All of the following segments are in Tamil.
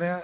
นะฮะ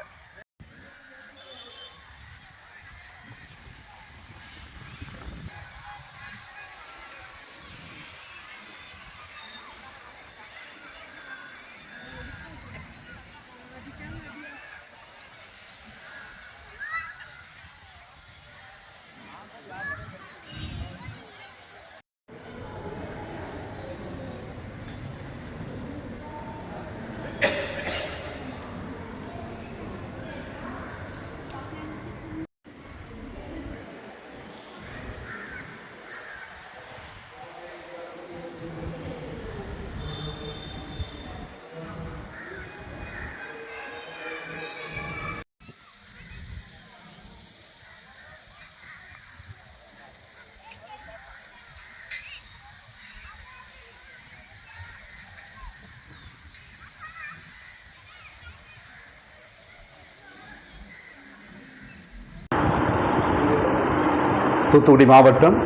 தூத்துக்குடி மாவட்டம்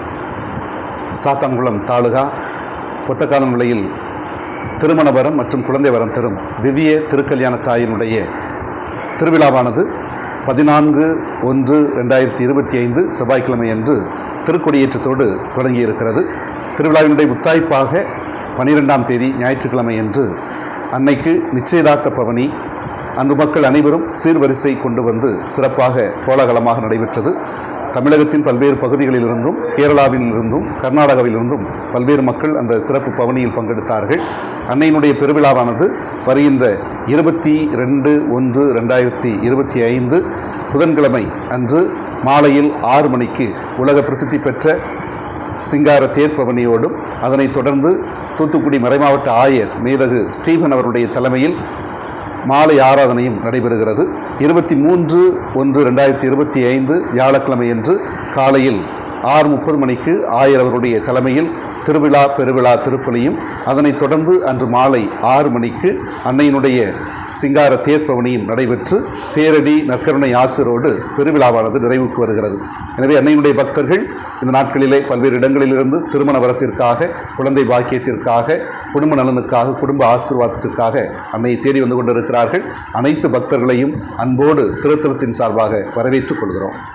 சாத்தான்குளம் தாலுகா புத்தகாலம் நிலையில் திருமண வரம் மற்றும் குழந்தை வரம் தரும் திவ்ய திருக்கல்யாண தாயினுடைய திருவிழாவானது பதினான்கு ஒன்று ரெண்டாயிரத்தி இருபத்தி ஐந்து செவ்வாய்க்கிழமை அன்று திருக்கொடியேற்றத்தோடு தொடங்கியிருக்கிறது. திருவிழாவினுடைய முத்தாய்ப்பாக பனிரெண்டாம் தேதி ஞாயிற்றுக்கிழமை அன்று அன்னைக்கு நிச்சயதார்த்த பவனி அன்று மக்கள் அனைவரும் சீர்வரிசை கொண்டு வந்து சிறப்பாக கோலாகலமாக நடைபெற்றது. தமிழகத்தின் பல்வேறு பகுதிகளிலிருந்தும் கேரளாவிலிருந்தும் கர்நாடகாவிலிருந்தும் பல்வேறு மக்கள் அந்த சிறப்பு பவனியில் பங்கெடுத்தார்கள். அன்னையினுடைய பெருவிழாவானது வருகின்ற இருபத்தி ரெண்டு ஒன்று ரெண்டாயிரத்தி இருபத்தி ஐந்து புதன்கிழமை அன்று மாலையில் ஆறு மணிக்கு உலக பிரசித்தி பெற்ற சிங்கார தேர்ப்பவனியோடும் அதனைத் தொடர்ந்து தூத்துக்குடி மறைமாவட்ட ஆயர் மேதகு ஸ்டீபன் அவருடைய தலைமையில் மாலை ஆராதனையும் நடைபெறுகிறது. இருபத்தி மூன்று ஒன்று ரெண்டாயிரத்தி இருபத்தி ஐந்து வியாழக்கிழமையன்று காலையில் ஆறு முப்பது மணிக்கு ஆயர் அவருடைய தலைமையில் திருவிழா பெருவிழா திருப்பலியும் அதனைத் தொடர்ந்து அன்று மாலை ஆறு மணிக்கு அன்னையினுடைய சிங்கார தேர்ப்பவனியும் நடைபெற்று தேரடி நற்கருணை ஆசிரோடு பெருவிழாவானது நிறைவுக்கு வருகிறது. எனவே அன்னையினுடைய பக்தர்கள் இந்த நாட்களிலே பல்வேறு இடங்களிலிருந்து திருமண வரத்திற்காக குழந்தை பாக்கியத்திற்காக குடும்ப நலனுக்காக குடும்ப ஆசீர்வாதத்திற்காக அன்னையை தேடி வந்து கொண்டிருக்கிறார்கள். அனைத்து பக்தர்களையும் அன்போடு திருத்தலத்தின் சார்பாக வரவேற்றுக் கொள்கிறோம்.